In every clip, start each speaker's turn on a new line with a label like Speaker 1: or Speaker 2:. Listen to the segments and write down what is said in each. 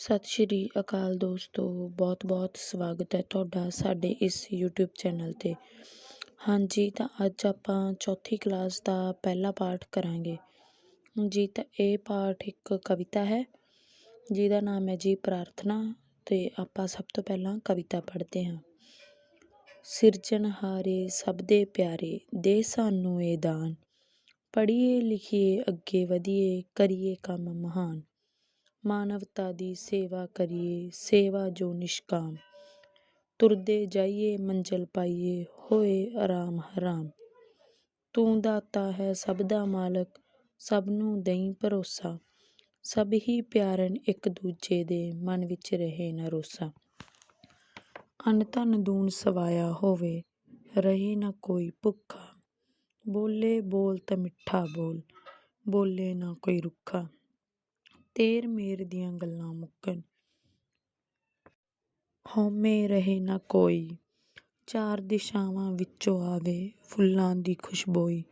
Speaker 1: ਸਤਿ ਸ਼੍ਰੀ ਅਕਾਲ ਦੋਸਤੋ ਬਹੁਤ ਬਹੁਤ ਸਵਾਗਤ ਹੈ ਤੁਹਾਡਾ ਸਾਡੇ ਇਸ YouTube ਚੈਨਲ 'ਤੇ। ਹਾਂਜੀ, ਤਾਂ ਅੱਜ ਆਪਾਂ ਚੌਥੀ ਕਲਾਸ ਦਾ ਪਹਿਲਾ ਪਾਠ ਕਰਾਂਗੇ। ਜੀ, ਤਾਂ ਇਹ ਪਾਠ ਇੱਕ ਕਵਿਤਾ ਹੈ, ਜਿਹਦਾ ਨਾਮ ਹੈ ਜੀ ਪ੍ਰਾਰਥਨਾ, ਤੇ ਆਪਾਂ ਸਭ ਤੋਂ ਪਹਿਲਾਂ ਕਵਿਤਾ ਪੜ੍ਹਦੇ ਹਾਂ। ਸਿਰਜਣਹਾਰੇ ਸਭ ਦੇ ਪਿਆਰੇ, ਦੇ ਸਾਨੂੰ ਇਹ ਦਾਨ। ਪੜ੍ਹੀਏ ਲਿਖੀਏ, ਅੱਗੇ ਵਧੀਏ, ਕਰੀਏ ਕੰਮ ਮਹਾਨ। ਮਾਨਵਤਾ ਦੀ ਸੇਵਾ ਕਰੀਏ, ਸੇਵਾ ਜੋ ਨਿਸ਼ਕਾਮ। ਤੁਰਦੇ ਜਾਈਏ, ਮੰਜ਼ਲ ਪਾਈਏ, ਹੋਏ ਆਰਾਮ ਹਰਾਮ। ਤੂੰ ਦਾਤਾ ਹੈ ਸਭ ਦਾ ਮਾਲਕ, ਸਭ ਨੂੰ ਦਈ ਭਰੋਸਾ। ਸਭ ਹੀ ਪਿਆਰਨ ਇੱਕ ਦੂਜੇ ਦੇ ਮਨ ਵਿੱਚ ਰਹੇ ਨਾ ਰੋਸਾ। ਅੰਨ ਧਨ ਦੂਣ ਸਵਾਇਆ ਹੋਵੇ, ਰਹੇ ਨਾ ਕੋਈ ਭੁੱਖਾ। ਬੋਲੇ ਬੋਲ ਤਾਂ ਮਿੱਠਾ ਬੋਲ, ਬੋਲੇ ਨਾ ਕੋਈ ਰੁੱਖਾ। ਤੇਰ ਮੇਰ ਦੀਆਂ ਗੱਲਾਂ ਮੁੱਕਣ। ਹਉਮੈ ਰਹੇ ਨਾ ਕੋਈ। ਚਾਰ ਦਿਸ਼ਾਵਾਂ ਵਿੱਚੋਂ ਆਵੇ ਫੁੱਲਾਂ ਦੀ ਖੁਸ਼ਬੋਈ।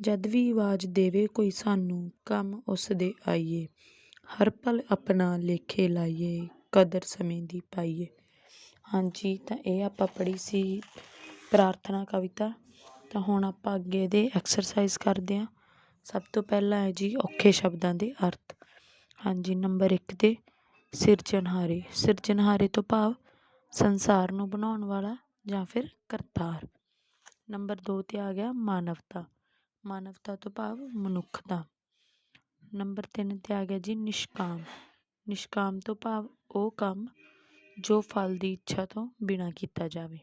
Speaker 1: ਜਦ ਵੀ ਆਵਾਜ਼ ਦੇਵੇ ਕੋਈ ਸਾਨੂੰ, ਕੰਮ ਉਸ ਦੇ ਆਈਏ। ਹਰ ਪਲ ਆਪਣਾ ਲੇਖੇ ਲਾਈਏ, ਕਦਰ ਸਮੇਂ ਦੀ ਪਾਈਏ। ਹਾਂਜੀ, ਤਾਂ ਇਹ ਆਪਾਂ ਪੜ੍ਹੀ ਸੀ ਪ੍ਰਾਰਥਨਾ ਕਵਿਤਾ। ਤਾਂ ਹੁਣ ਆਪਾਂ ਅੱਗੇ ਦੇ ਐਕਸਰਸਾਈਜ਼ ਕਰਦੇ ਹਾਂ। ਸਭ ਤੋਂ ਪਹਿਲਾਂ ਹੈ ਜੀ ਔਖੇ ਸ਼ਬਦਾਂ ਦੇ ਅਰਥ। ਹਾਂਜੀ, ਨੰਬਰ ਇੱਕ ਤੇ ਸਿਰਜਣਹਾਰੇ। ਸਿਰਜਣਹਾਰੇ ਤੋਂ ਭਾਵ ਸੰਸਾਰ ਨੂੰ ਬਣਾਉਣ ਵਾਲਾ ਜਾਂ ਫਿਰ ਕਰਤਾਰ। ਨੰਬਰ ਦੋ ਤੇ ਆ ਗਿਆ ਮਾਨਵਤਾ। ਮਾਨਵਤਾ ਤੋਂ ਭਾਵ ਮਨੁੱਖਤਾ। ਨੰਬਰ ਤਿੰਨ ਤੇ ਆ ਗਿਆ ਜੀ ਨਿਸ਼ਕਾਮ। ਨਿਸ਼ਕਾਮ ਤੋਂ ਭਾਵ ਉਹ ਕੰਮ ਜੋ ਫਲ ਦੀ ਇੱਛਾ ਤੋਂ ਬਿਨਾਂ ਕੀਤਾ ਜਾਵੇ।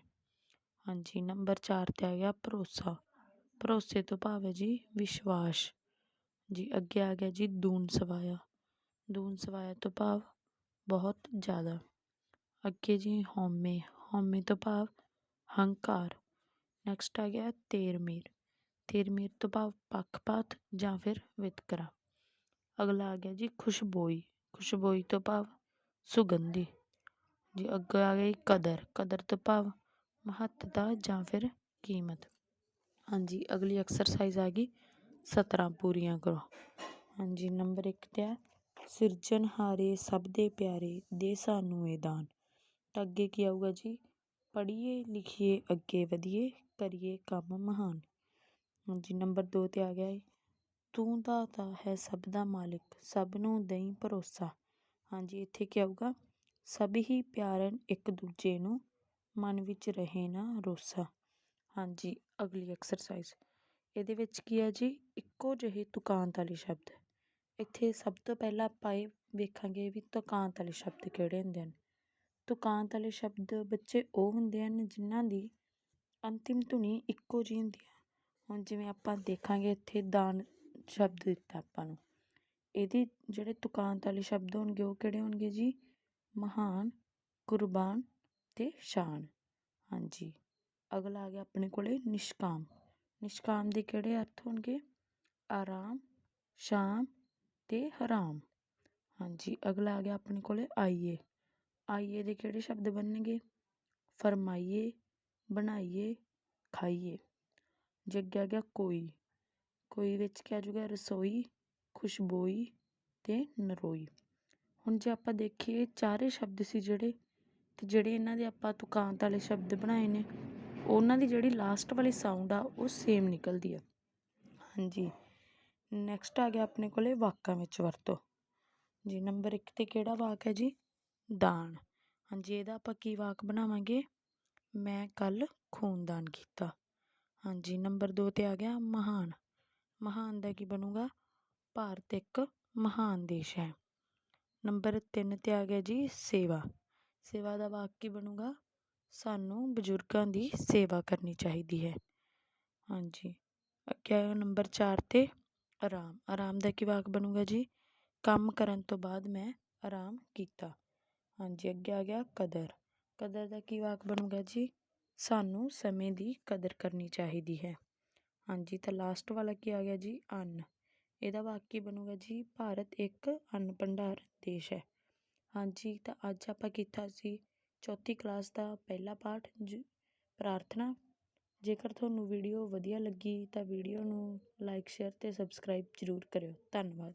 Speaker 1: ਹਾਂਜੀ, ਨੰਬਰ 4 ਤੇ ਆ ਗਿਆ ਭਰੋਸਾ। ਭਰੋਸੇ ਤੋਂ ਭਾਵ ਹੈ ਜੀ ਵਿਸ਼ਵਾਸ। ਜੀ ਅੱਗੇ ਆ ਗਿਆ ਜੀ ਦੂਣ ਸਵਾਇਆ। ਦੂਨ ਸਵਾਇਆ ਤੋਂ ਭਾਵ ਬਹੁਤ ਜ਼ਿਆਦਾ। ਅੱਗੇ ਜੀ, ਹਉਮੈ ਹਉਮੈ ਤੋਂ ਭਾਵ ਹੰਕਾਰ। ਨੈਕਸਟ ਆ ਗਿਆ ਤੇਰਮੀਰ। ਤੇਰਮੀਰ ਤੋਂ ਭਾਵ ਪੱਖਪਾਤ ਜਾਂ ਫਿਰ ਵਿਤਕਰਾ। ਅਗਲਾ ਆ ਗਿਆ ਜੀ, ਖੁਸ਼ਬੋਈ। ਖੁਸ਼ਬੋਈ ਤੋਂ ਭਾਵ ਸੁਗੰਧੀ। ਜੀ, ਅੱਗੇ ਆ ਗਈ ਕਦਰ। ਕਦਰ ਤੋਂ ਭਾਵ ਮਹੱਤਤਾ ਜਾਂ ਫਿਰ ਕੀਮਤ। ਹਾਂਜੀ, ਅਗਲੀ ਐਕਸਰਸਾਈਜ਼ ਆ ਗਈ 17 ਪੂਰੀਆਂ ਕਰੋ। ਹਾਂਜੀ, ਨੰਬਰ 1 ਤੇ ਆ। ਸਿਰਜਣਹਾਰੇ ਸਭ ਦੇ ਪਿਆਰੇ ਦੇ ਸਾਨੂੰ ਇਹ ਦਾਨ। ਤਾਂ ਅੱਗੇ ਕੀ ਆਊਗਾ ਜੀ? ਪੜ੍ਹੀਏ ਲਿਖੀਏ, ਅੱਗੇ ਵਧੀਏ, ਕਰੀਏ ਕੰਮ ਮਹਾਨ। ਹਾਂਜੀ ਨੰਬਰ ਦੋ ਤੇ ਆ ਗਿਆ ਹੈ ਤੂੰ ਦਾਤਾ ਹੈ ਸਭ ਦਾ ਮਾਲਿਕ, ਸਭ ਨੂੰ ਦਈ ਭਰੋਸਾ। ਹਾਂਜੀ ਇੱਥੇ ਕੀ ਆਊਗਾ? ਸਭ ਹੀ ਪਿਆਰਨ ਇੱਕ ਦੂਜੇ ਨੂੰ ਮਨ ਵਿੱਚ ਰਹੇ ਨਾ ਰੋਸਾ। ਹਾਂਜੀ ਅਗਲੀ ਐਕਸਰਸਾਈਜ਼ ਇਹਦੇ ਵਿੱਚ ਕੀ ਹੈ ਜੀ? ਇੱਕੋ ਜਿਹੇ ਤੁਕਾਂਤ ਵਾਲੇ ਸ਼ਬਦ। ਇੱਥੇ ਸਭ ਤੋਂ ਪਹਿਲਾਂ ਆਪਾਂ ਇਹ ਵੇਖਾਂਗੇ ਵੀ ਤੁਕਾਂਤ ਵਾਲੇ ਸ਼ਬਦ ਕਿਹੜੇ ਹੁੰਦੇ ਹਨ। ਤੁਕਾਂਤ ਵਾਲੇ ਸ਼ਬਦ ਬੱਚੇ ਉਹ ਹੁੰਦੇ ਹਨ ਜਿਨ੍ਹਾਂ ਦੀ ਅੰਤਿਮ ਧੁਨੀ ਇੱਕੋ ਜਿਹੀ ਹੁੰਦੀ ਹੈ ਹੁਣ ਜਿਵੇਂ ਆਪਾਂ ਦੇਖਾਂਗੇ ਇੱਥੇ ਦਾਨ ਸ਼ਬਦ ਦਿੱਤਾ ਆਪਾਂ ਨੂੰ। ਇਹਦੇ ਜਿਹੜੇ ਤੁਕਾਂਤ ਵਾਲੇ ਸ਼ਬਦ ਹੋਣਗੇ ਉਹ ਕਿਹੜੇ ਹੋਣਗੇ ਜੀ? ਮਹਾਨ, ਕੁਰਬਾਨ ਅਤੇ ਸ਼ਾਨ। ਹਾਂਜੀ, ਅਗਲਾ ਆ ਗਿਆ ਆਪਣੇ ਕੋਲੇ ਨਿਸ਼ਕਾਮ। ਨਿਸ਼ਕਾਮ ਦੇ ਕਿਹੜੇ ਅਰਥ ਹੋਣਗੇ? ਆਰਾਮ ਸ਼ਾਮ ਅਤੇ ਹਰਾਮ। ਹਾਂਜੀ, ਅਗਲਾ ਆ ਗਿਆ ਆਪਣੇ ਕੋਲ, ਆਈਏ। ਆਈਏ ਦੇ ਕਿਹੜੇ ਸ਼ਬਦ ਬਣਨਗੇ? ਫਰਮਾਈਏ, ਬਣਾਈਏ, ਖਾਈਏ। ਜੇ ਅੱਗੇ ਆ ਗਿਆ ਕੋਈ। ਕੋਈ ਵਿੱਚ ਕੀ ਆ ਜਾਊਗਾ ਰਸੋਈ, ਖੁਸ਼ਬੋਈ ਅਤੇ ਨਰੋਈ। ਹੁਣ ਜੇ ਆਪਾਂ ਦੇਖੀਏ ਚਾਰੇ ਸ਼ਬਦ ਸੀ ਜਿਹੜੇ ਅਤੇ ਜਿਹੜੇ ਇਹਨਾਂ ਦੇ ਆਪਾਂ ਤੁਕਾਂਤ ਵਾਲੇ ਸ਼ਬਦ ਬਣਾਏ ਨੇ, ਉਹਨਾਂ ਦੀ ਜਿਹੜੀ ਲਾਸਟ ਵਾਲੀ ਸਾਊਂਡ ਆ, ਉਹ ਸੇਮ ਨਿਕਲਦੀ ਆ। ਹਾਂਜੀ। ਨੈਕਸਟ ਆ ਗਿਆ ਆਪਣੇ ਕੋਲ ਵਾਕਾਂ ਵਿੱਚ ਵਰਤੋਂ। ਜੀ ਨੰਬਰ ਇੱਕ ਤੇ ਕਿਹੜਾ ਵਾਕ ਹੈ ਜੀ? ਦਾਨ। ਹਾਂਜੀ, ਇਹਦਾ ਆਪਾਂ ਕੀ ਵਾਕ ਬਣਾਵਾਂਗੇ? ਮੈਂ ਕੱਲ ਖੂਨਦਾਨ ਕੀਤਾ। ਹਾਂਜੀ ਨੰਬਰ 2 ਤੇ ਆ ਗਿਆ ਮਹਾਨ। ਮਹਾਨ ਦਾ ਕੀ ਬਣੂਗਾ? ਭਾਰਤ ਇੱਕ ਮਹਾਨ ਦੇਸ਼ ਹੈ। ਨੰਬਰ 3 ਤੇ ਆ ਗਿਆ ਜੀ ਸੇਵਾ। ਸੇਵਾ ਦਾ ਵਾਕ ਕੀ ਬਣੂਗਾ? ਸਾਨੂੰ ਬਜ਼ੁਰਗਾਂ ਦੀ ਸੇਵਾ ਕਰਨੀ ਚਾਹੀਦੀ ਹੈ। ਹਾਂਜੀ, ਅੱਗੇ ਆਇਆ ਨੰਬਰ 4 ਤੇ। ਆਰਾਮ ਆਰਾਮ ਦਾ ਕੀ ਵਾਕ ਬਣੂਗਾ ਜੀ। ਕੰਮ ਕਰਨ ਤੋਂ ਬਾਅਦ ਮੈਂ ਆਰਾਮ ਕੀਤਾ। ਹਾਂਜੀ, ਅੱਗੇ ਆ ਗਿਆ ਕਦਰ। ਕਦਰ ਦਾ ਕੀ ਵਾਕ ਬਣੂਗਾ ਜੀ? ਸਾਨੂੰ ਸਮੇਂ ਦੀ ਕਦਰ ਕਰਨੀ ਚਾਹੀਦੀ ਹੈ। ਹਾਂਜੀ, ਤਾਂ ਲਾਸਟ ਵਾਲਾ ਕੀ ਆ ਗਿਆ ਜੀ? ਅੰਨ। ਇਹਦਾ ਵਾਕ ਕੀ ਬਣੂਗਾ ਜੀ? ਭਾਰਤ ਇੱਕ ਅੰਨ ਭੰਡਾਰ ਦੇਸ਼ ਹੈ। ਹਾਂਜੀ, ਤਾਂ ਅੱਜ ਆਪਾਂ ਕੀਤਾ ਸੀ ਚੌਥੀ ਕਲਾਸ ਦਾ ਪਹਿਲਾ ਪਾਠ ਪ੍ਰਾਰਥਨਾ ਜੇਕਰ ਤੁਹਾਨੂੰ ਵੀਡੀਓ ਵਧੀਆ ਲੱਗੀ ਤਾਂ ਵੀਡੀਓ ਨੂੰ ਲਾਈਕ ਸ਼ੇਅਰ ਅਤੇ ਸਬਸਕ੍ਰਾਈਬ ਜ਼ਰੂਰ ਕਰਿਓ। ਧੰਨਵਾਦ।